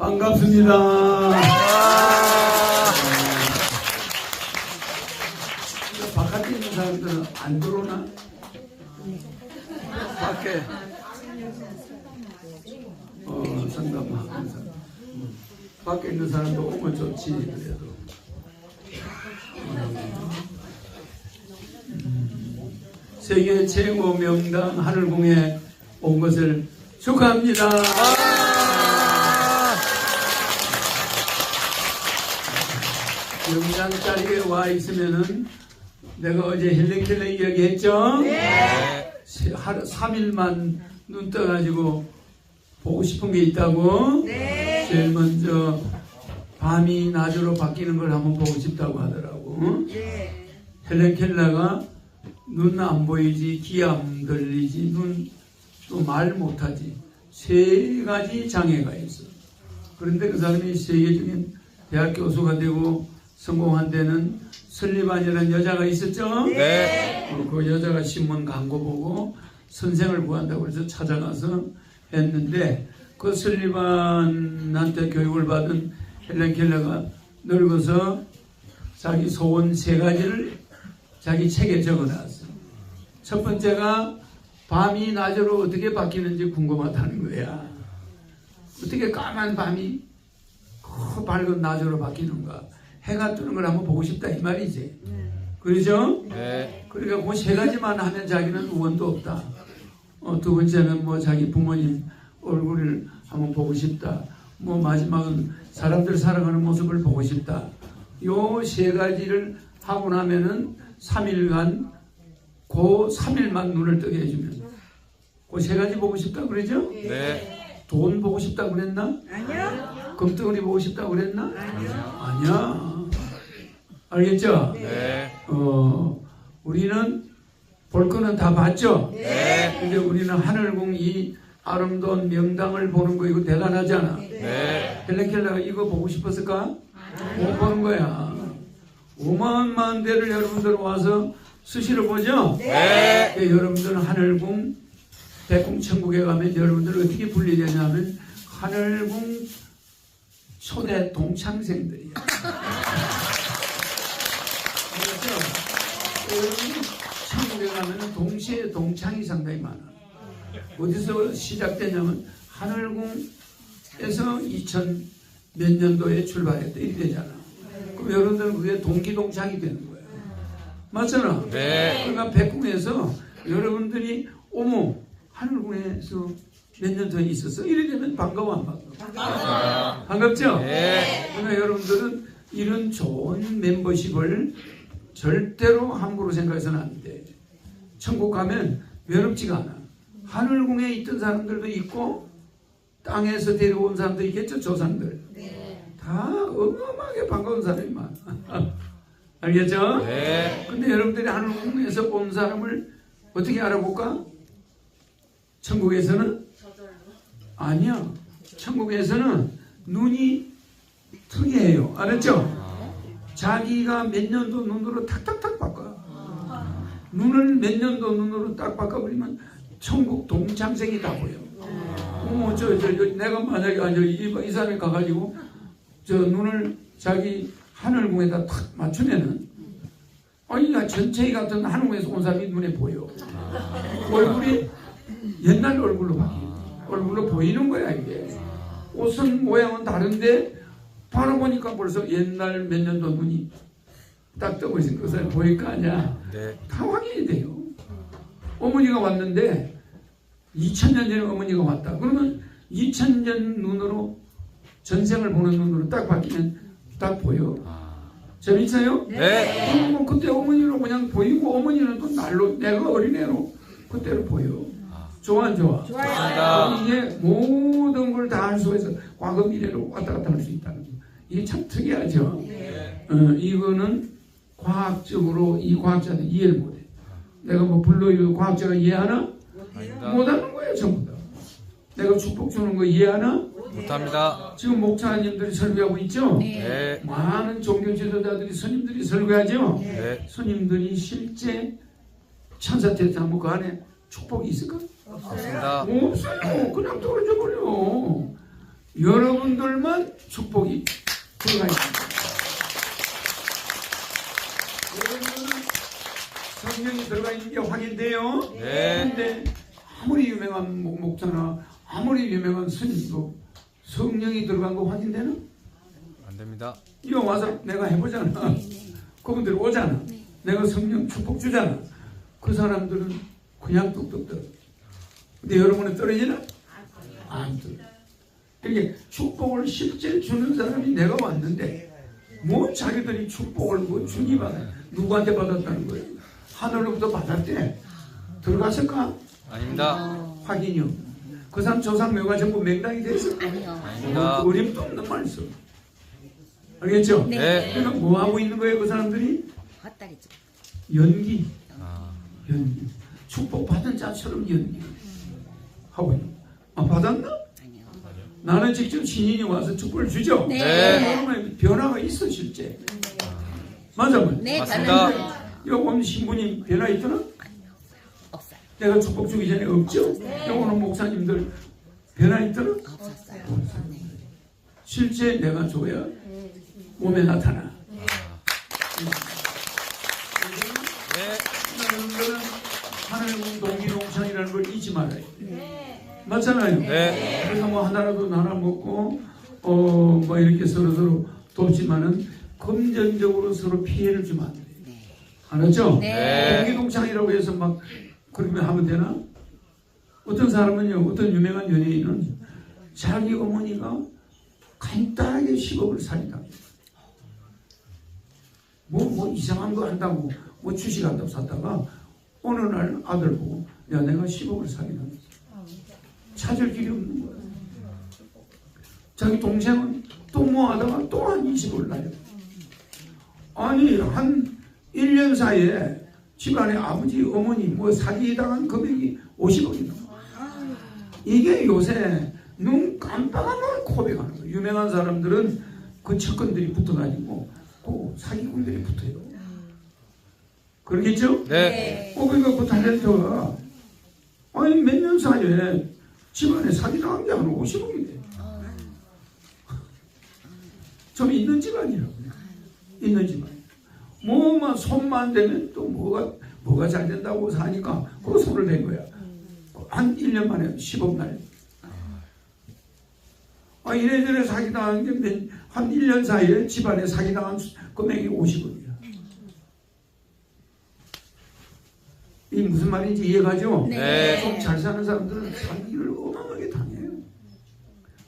반갑습니다. 바깥에 있는 사람들은 안 들어오나? 밖에. 어, 사람. 밖에 있는 사람도 오면 좋지, 그래도. 음, 세계 최고 명당 하늘궁에 온 것을 축하합니다. 명당 자리에 와 있으면은 내가 어제 헬렌켈레 이야기했죠? 세- 하루 3일만 눈 떠가지고 보고 싶은 게 있다고? 제일 먼저 밤이 낮으로 바뀌는 걸 한번 보고 싶다고 하더라고. 헬렌 켈러가 눈 안 보이지 귀 안 들리지 눈 또 말 못하지. 세 가지 장애가 있어. 그런데 그 사람이 세계적인 대학 교수가 되고 성공한 데는 설리반이라는 여자가 있었죠 네. 어, 그 여자가 신문 광고 보고 선생을 구한다고 해서 찾아가서 했는데 그 설리반한테 교육을 받은 헬렌 켈러가 늙어서 자기 소원 세 가지를 자기 책에 적어놨어. 첫 번째가 밤이 낮으로 어떻게 바뀌는지 궁금하다는 거야. 어떻게 까만 밤이 그 밝은 낮으로 바뀌는가. 해가 뜨는 걸 한번 보고 싶다 이 말이지. 그러죠? 네. 그러니까 그 세 가지만 하면 자기는 원도 없다. 어, 두 번째는 뭐 자기 부모님 얼굴을 한번 보고 싶다. 뭐 마지막은 사람들 살아가는 모습을 보고 싶다. 요 세 가지를 하고 나면은 3일간 그 3일만 눈을 뜨게 해주면 그 세 가지 보고 싶다 그러죠? 네. 돈 보고 싶다 그랬나? 아니요. 금덩어리 보고 싶다 그랬나? 아니요. 아니야. 알겠죠? 네. 어, 우리는 볼 거는 다 봤죠? 네. 근데 우리는 하늘궁 이 아름다운 명당을 보는 거 이거 대단하잖아. 네. 헬렌 켈러가 이거 보고 싶었을까? 못 보는 거야. 오만만 대를 여러분들 와서 수시로 보죠? 네. 그 여러분들은 하늘궁 백궁 천국에 가면 여러분들 어떻게 분리되냐면 하늘궁 초대 동창생들이야. 여러분 천국에 가면 동시에 동창이 상당히 많아. 어디서 시작되냐면 하늘궁에서 2000 몇 년도에 출발했다 이렇게 되잖아. 그럼 여러분들은 그게 동기동창이 되는 거야. 맞잖아. 네. 그러니까 백궁에서 여러분들이 어머 하늘궁에서 몇 년 전에 있었어? 이래 되면 반가워 안 반가워? 반갑죠? 네. 그러니까 여러분들은 이런 좋은 멤버십을 절대로 함부로 생각해서는 안 돼. 천국 가면 외롭지가 않아. 하늘궁에 있던 사람들도 있고 땅에서 데려온 사람도 있겠죠 조상들. 다 어마어마하게 반가운 사람이 많아. 알겠죠? 네. 근데 여러분들이 하늘궁에서 온 사람을 어떻게 알아볼까? 천국에서는 아니야. 천국에서는 눈이 특이해요. 알았죠? 자기가 몇 년도 눈으로 탁탁탁 바꿔. 눈을 몇 년도 눈으로 딱 바꿔버리면 천국 동창생이 다 보여. 어머, 저, 저, 저, 내가 만약에, 아, 저, 이, 이 사람이 가가지고, 저 눈을 자기 하늘궁에다 탁 맞추면은, 아니, 나 전체이 같은 하늘궁에서 온 사람이 눈에 보여. 얼굴이 옛날 얼굴로 바뀌어. 얼굴로 보이는 거야, 이게. 옷은 모양은 다른데, 바로 보니까 벌써 옛날 몇 년도 눈이 딱 떠보신 것을 보일 거 아니야. 네. 다 확인이 돼요. 어머니가 왔는데 2000년 전에 어머니가 왔다. 그러면 2000년 눈으로 전생을 보는 눈으로 딱 바뀌면 딱 보여. 재밌어요? 네. 그럼 뭐 그때 어머니로 그냥 보이고 어머니는 또 날로 내가 어린애로 그때로 보여. 좋아 안 좋아? 좋습니다. 이게 모든 걸 다 할 수가 있어. 과거 미래로 왔다 갔다 할 수 있다는 거. 이게 참 특이하죠. 어, 이거는 과학적으로 이 과학자는 이해를 못해. 내가 뭐 불러요 과학자가 이해하나? 못하는 거예요 전부 다. 내가 축복 주는 거 이해하나? 못합니다. 지금 목사님들이 설교하고 있죠? 네. 많은 종교 지도자들이 스님들이 설교하죠? 네. 스님들이 실제 천사 대타면 그 안에 축복이 있을까? 없습니다. 없어요. 그냥 떨어져 버려. 여러분들만 축복이 들어가 있습니다. 여러분들은 성령이 들어가 있는 게 확인돼요. 네. 근데 아무리 유명한 목- 목사나 아무리 유명한 스님도 성령이 들어간 거 확인되나? 안 됩니다. 이거 와서 내가 해보잖아. 그분들 오잖아. 내가 성령 축복 주잖아. 그 사람들은 그냥 뚝뚝 떨어. 근데 여러분은 떨어지나? 안 떨어. 이게 축복을 실제 주는 사람이 내가 왔는데 뭐 자기들이 축복을 뭐 주니 받아 누구한테 받았다는 거예요? 하늘로부터 받았대. 들어갔을까? 아닙니다. 확인이요. 그 사람 조상묘가 전부 맹당이 됐어. 아니요. 아닙니다. 어림도 없는 말씀. 알겠죠? 네. 그러니까 뭐 하고 있는 거예요, 그 사람들이? 헛다리죠. 연기, 아, 연기. 축복 받은 자처럼 연기 하고 있는. 거예요. 아 받았나? 나는 직접 신인이 와서 축복을 주죠. 네. 변화가 있어 실제. 맞아, 뭐. 네, 맞습니다. 여기 신부님 변화 있더나? 없어요. 내가 축복 주기 전에 없죠? 여기 오는 목사님들 변화 있더나? 없었어요. 네. 실제 내가 줘야 몸에 나타나. 네. 여러분들은 하늘의 잊지 말아야 돼. 맞잖아요. 네. 그래서 뭐 하나라도 나눠 먹고 어 뭐 이렇게 서로 서로 돕지만은 금전적으로 서로 피해를 주면 안 돼. 알았죠? 네. 동기동창이라고 해서 막 그러면 하면 되나? 어떤 사람은요, 어떤 유명한 연예인은 자기 어머니가 간단하게 10억을 살이다. 뭐, 뭐 이상한 거 한다고, 뭐 주식 한다고 샀다가 어느 날 아들 보고, 야, 내가 10억을 사기다. 찾을 길이 없는 거야. 자기 동생은 또 뭐 하다가 또 한 20억을 나요. 아니, 한 1년 사이에 집안에 아버지, 어머니 뭐 사기당한 금액이 50억이 넘어. 이게 요새 눈 깜빡하면 고백하는 거예요. 유명한 사람들은 그 측근들이 붙어가지고 그 사기꾼들이 붙어요. 그러겠죠? 네. 어, 그러니까 그 탤런트가 아니 몇 년 사이에 집안에 사기 당한 게 한 50억이 돼. 좀 있는 집안이라고. 있는 집안. 뭐만 손만 대면 또 뭐가 뭐가 잘 된다고 사니까 그 손을 댄 거야. 한 1년 만에 10억 날. 아, 이래저래 사기당한 게 한 1년 사이에 집안에 사기당한 수- 금액이 50억 이 무슨 말인지 이해가죠? 네. 좀잘 사는 사람들은 사기를 어마어마하게 당해요.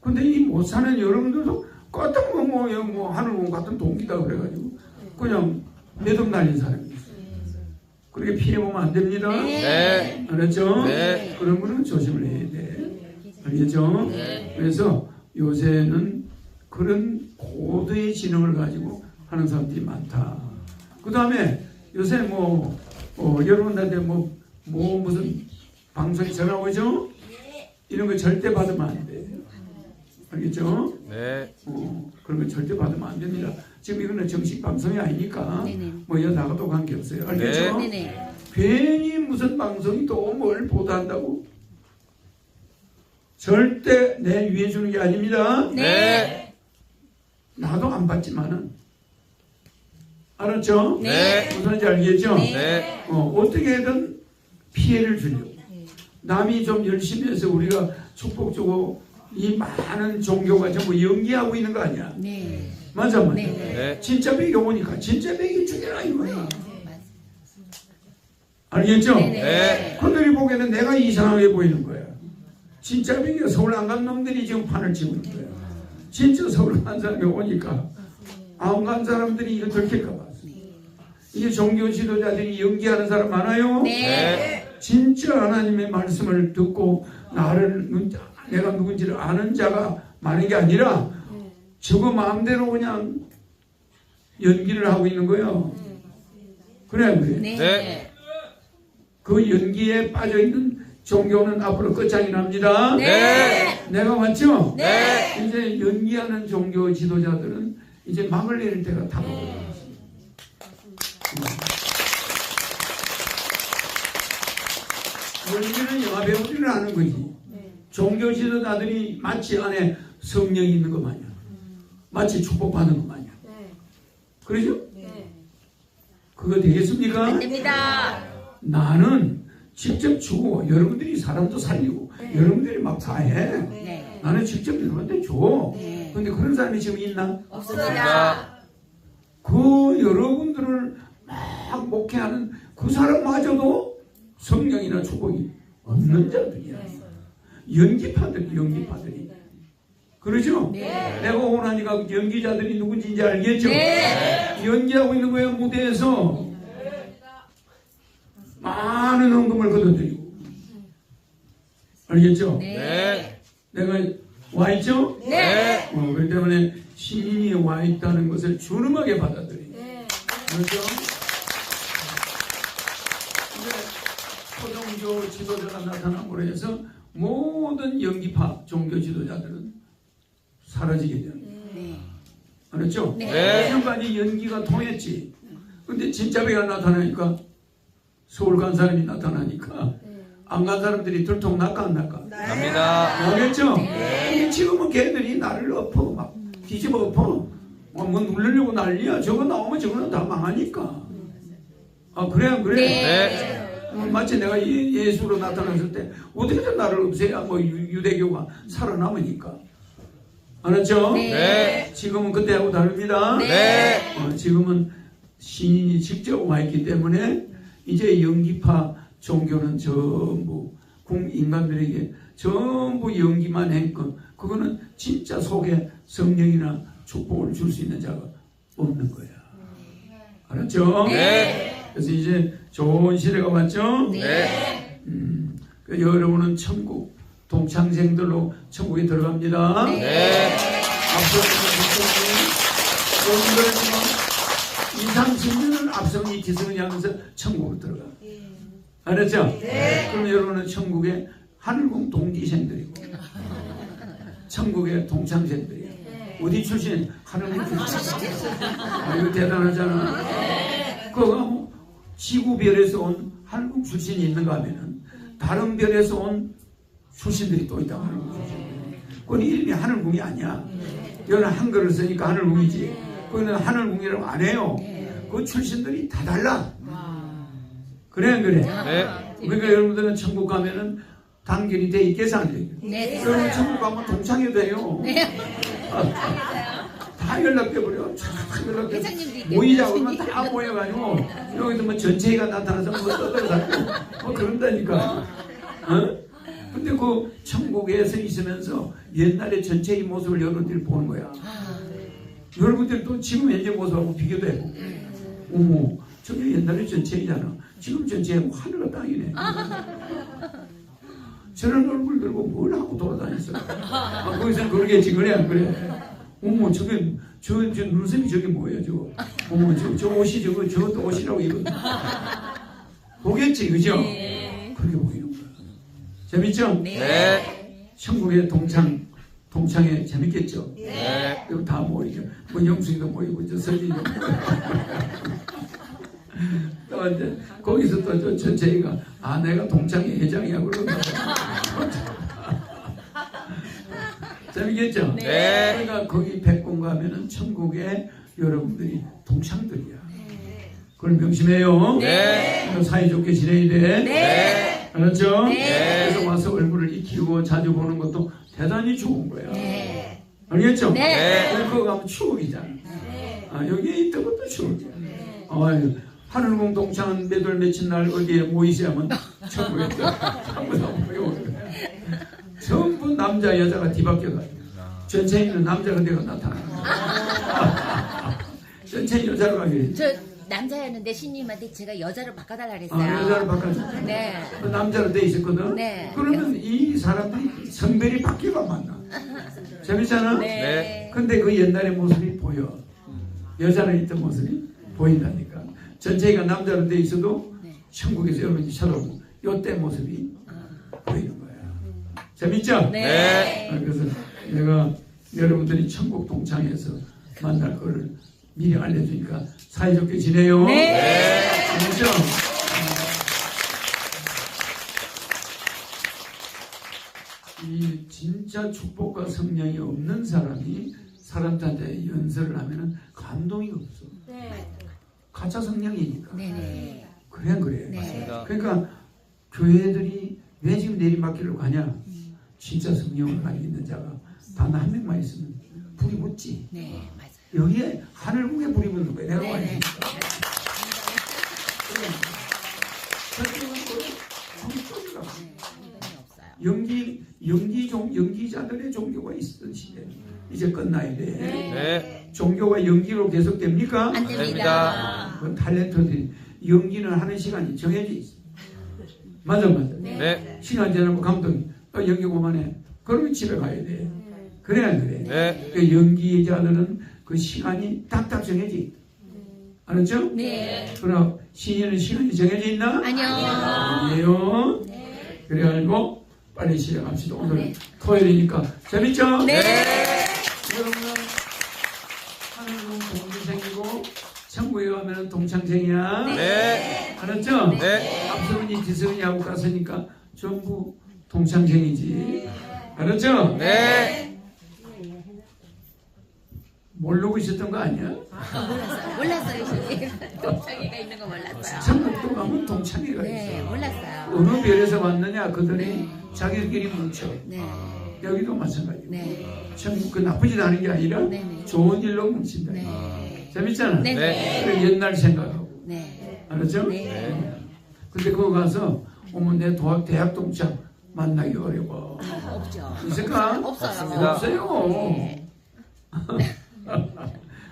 근데 이 못 사는 여러분들도 까딱 뭐, 뭐, 뭐, 뭐 하늘 같은 동기다 그래가지고 그냥 매듭 날린 사람이 있어요. 그렇게 피해 보면 안 됩니다. 네. 알았죠? 네. 그런 거는 조심을 해야 돼. 알겠죠? 그래서 요새는 그런 고도의 지능을 가지고 하는 사람들이 많다. 그 다음에 요새 뭐, 어, 여러분들한테 뭐, 뭐 무슨 방송에 전화 오죠? 이런 거 절대 받으면 안 돼. 알겠죠? 네. 어, 그런 거 절대 받으면 안 됩니다. 지금 이거는 정식 방송이 아니니까 네네. 뭐 여기 나가도 관계없어요. 알겠죠? 네네. 괜히 무슨 방송이 또 뭘 보도한다고? 절대 내 위해 주는 게 아닙니다. 네. 나도 안 받지만은 알았죠? 네. 무슨 말인지 알겠죠? 네. 어, 어떻게든 피해를 주려고. 남이 좀 열심히 해서 우리가 축복 주고 이 많은 종교가 전부 연기하고 있는 거 아니야? 네. 맞아, 맞아. 네. 네. 진짜 백이 오니까 진짜 백이 죽여라 이거야. 알겠죠? 네. 그들이 보기에는 내가 이상하게 보이는 거야. 진짜 백이 서울 안 간 놈들이 지금 판을 치고 있는 거야. 진짜 서울 간 사람이 오니까 안 간 사람들이 이거 들킬까 봐. 이게 종교 지도자들이 연기하는 사람 많아요. 네. 진짜 하나님의 말씀을 듣고 나를 눈- 내가 누군지를 아는 자가 많은 게 아니라 저거 마음대로 그냥 연기를 하고 있는 거예요. 그래 안 그래? 네. 네. 그 연기에 빠져 있는 종교는 앞으로 끝장이 납니다. 네. 내가 맞죠? 네. 이제 연기하는 종교 지도자들은 이제 막을 내릴 때가 다 먹어요. 연기는 영화 배우들을 하는 거지. 종교 지도자들이 마치 안에 성령이 있는 것 마냥 마치 축복받는 것 마냥 네. 그러죠? 네. 그거 되겠습니까? 안 됩니다. 나는 직접 주고 여러분들이 사람도 살리고 네. 여러분들이 막 다 해. 네. 나는 직접 여러분한테 줘. 네. 근데 그런 사람이 지금 있나? 없습니다. 그 여러분들을 막 목회하는 그 사람마저도 성령이나 축복이 없는 자들이야. 연기파들이 연기파들이. 그러죠? 네. 내가 원하니까 연기자들이 누군지 이제 알겠죠? 네. 연기하고 있는 거예요 무대에서 많은 헌금을 걷어들이고 알겠죠? 네. 내가 와 있죠? 네. 어, 그렇기 때문에 신인이 와 있다는 것을 준엄하게 받아들이. 네. 그렇죠? 근데 초 종교 지도자가 나타남으로 해서 모든 연기파 종교 지도자들은 사라지게 되는 거예요. 네. 그렇죠? 네. 지금까지 연기가 통했지. 근데 진짜 배가 나타나니까 서울 간 사람이 나타나니까 안 간 사람들이 들통 날까 안 날까? 갑니다. 알겠죠? 근데 지금은 걔들이 나를 엎어 막 뒤집어 엎어 뭐, 뭐 누르려고 난리야 저거 나오면 저거는 다 망하니까 아 그래 안 그래? 네. 어, 마치 내가 예- 예수로 나타났을 때 어떻게든 나를 없애야 뭐 유- 유대교가 살아남으니까 알았죠? 네. 지금은 그때하고 다릅니다 네. 어, 지금은 신인이 직접 와 있기 때문에 이제 연기파 종교는 전부 국 인간들에게 전부 연기만 했건 그거는 진짜 속에 성령이나 축복을 줄 수 있는 자가 없는 거야. 알았죠? 네. 그래서 이제 좋은 시대가 왔죠? 네. 음, 그 여러분은 천국 동창생들로 천국에 들어갑니다. 네. 앞서 오늘 2, 30년을 앞서니 기승을 향해서 천국으로 들어가. 알았죠? 그럼 여러분은 천국의 하늘궁 동기생들이고 천국의 동창생들이에요. 어디 출신? 하늘궁 출신. 아, 이거 대단하잖아. 그거 뭐 지구별에서 온 하늘궁 출신이 있는가 하면은 다른 별에서 온 출신들이 또 있다. 하늘궁 출신. 그건 이름이 하늘궁이 아니야. 여기는 한글을 쓰니까 하늘궁이지. 거기는 하늘궁이라고 안 해요. 그 출신들이 다 달라. 그래 안 그래? 네. 그러니까 여러분들은 천국 가면은 단결이 돼 있겠어 안 돼? 네. 여러분 천국 가면 동창이 돼요. 다 연락돼 버려. 쫙 연락돼. 모이자 그러면 다 모여가지고 여기서 뭐 전체가 나타나서 뭐 떠들어다니고 뭐 그런다니까. 어? 근데 그 천국에서 있으면서 옛날의 전체의 모습을 여러분들이 보는 거야. 여러분들 또 지금 현재 모습하고 비교도 해보고. 어머, 저게 옛날의 전체이잖아. 지금 전체하고 하늘과 땅이네. 저런 얼굴 들고 뭘 하고 돌아다녔어. 아, 거기서 그러겠지, 그래, 안 그래? 어머, 저게, 저, 저 눈썹이 저게 뭐예요, 저거? 어머, 저, 저 옷이 저거, 저것도 옷이라고 이거든. 보겠지, 그죠? 그렇게 보이는 거야. 재밌죠? 네. 천국의 동창, 동창회 재밌겠죠? 네. 여기 다 모이죠. 뭐 영수이도 모이고, 저 서진이도 모이고. 또 이제 거기서 또저 전체가 아 내가 동창회 회장이야 그러고 재밌겠죠? 네. 그러니까 거기 백공 가면은 천국에 여러분들이 동창들이야. 그걸 명심해요. 네. 사이좋게 지내야 돼. 네. 알았죠? 네. 그래서 와서 얼굴을 익히고 자주 보는 것도 대단히 좋은 거야. 네. 알겠죠? 네. 그래서 그거 가면 추억이잖아. 아, 여기에 있던 것도 추억이야. 아유, 하늘공 동창 몇월 며칠 날 어디에 모이시하면 천국에 한번 다 모여오는 거야. 남자 여자가 뒤바뀌어가지고 전체 있는 남자가 내가 나타나는 거야. 전체 여자로 가게 돼. 저 남자였는데 신님한테 제가 여자로 바꿔달라 그랬어요. 아, 여자로 바꿔줘. 네. 그 남자로 돼 있었거든. 네. 그러면 이 사람들이 성별이 바뀌어가 만나. 재밌잖아. 네. 근데 그 옛날의 모습이 보여. 여자로 있던 모습이 보인다니까. 전체가 남자로 돼 있어도 네. 천국에서 여러분이 쳐다보고 요때 모습이 보이는 거야. 재밌죠? 네. 아, 그래서 내가 여러분들이 천국 동창에서 만날 거를 미리 알려주니까 사이좋게 지내요. 네. 이 진짜 축복과 성령이 없는 사람이 사람들한테 연설을 하면은 감동이 없어. 가짜 성령이니까. 네네. 그래 그래. 네. 맞습니다. 그러니까 교회들이 왜 지금 내리막길로 가냐? 진짜 성령을 가지고 있는 자가 단 한 명만 있으면 불이 붙지. 네, 맞아요. 여기에 하늘국에 불이 붙는 거야. 내가 종교가 네, 감동이 없어요. 연기 연기 종 연기자들의 종교가 있던 시대 이제 끝나야 돼. 네. 종교가 연기로 계속 됩니까? 안 됩니다. 됩니다. 그 탤런트들이 연기는 하는 시간이 정해져 있어. 맞아 맞아. 네. 시간 지나면 감독이 어, 연기 그만해. 그러면 집에 가야 돼. 그래 안 그래? 네. 그 연기자들은 그 시간이 딱딱 정해져 있다. 알았죠? 네. 그러나 신인은 시간이 정해져 있나? 아니요. 아니에요. 그래가지고 빨리 시작합시다. 오늘 네. 토요일이니까 재밌죠? 네. 여러분은 하늘은 동기생이고 천국에 가면 동창생이야. 네. 알았죠? 네. 앞서은이 뒤서은이하고 갔으니까 전부 동창생이지. 알았죠? 네. 모르고 있었던 거 아니야? 몰랐어요. 몰랐어요. 동창회가 있는 거 몰랐어요. 천국도 가면 동창회가 네, 있어. 몰랐어요. 어느 별에서 왔느냐 그들이 자기들끼리 뭉쳐. 네. 여기도 마찬가지고. 네. 천국 그 나쁘지 않은 게 아니라 네 네. 좋은 일로 뭉친다. 네. 재밌잖아. 네. 네. 그래 옛날 생각하고. 네. 알았죠? 네. 근데 그거 가서 어머 내 도학 대학 동창 만나기 어려워. 아, 없죠. 있을까? 없어요. 없어요. 네.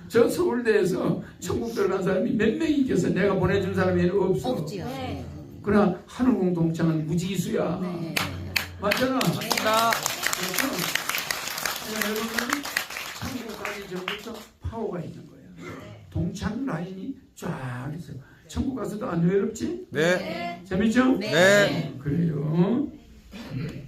저 서울대에서 천국 들어간 사람이 몇 명이 있겠어. 내가 보내준 사람이 없어. 없지요. 네. 그러나 하늘 공 동창은 무지수야. 네. 맞잖아. 맞습니다. 그래서 여러분은 천국 가기 전부터 파워가 있는 거야. 동창 라인이 쫙 있어요. 천국 가서도 안 외롭지? 네. 재밌죠? 네. 네. 그래요. Thank you.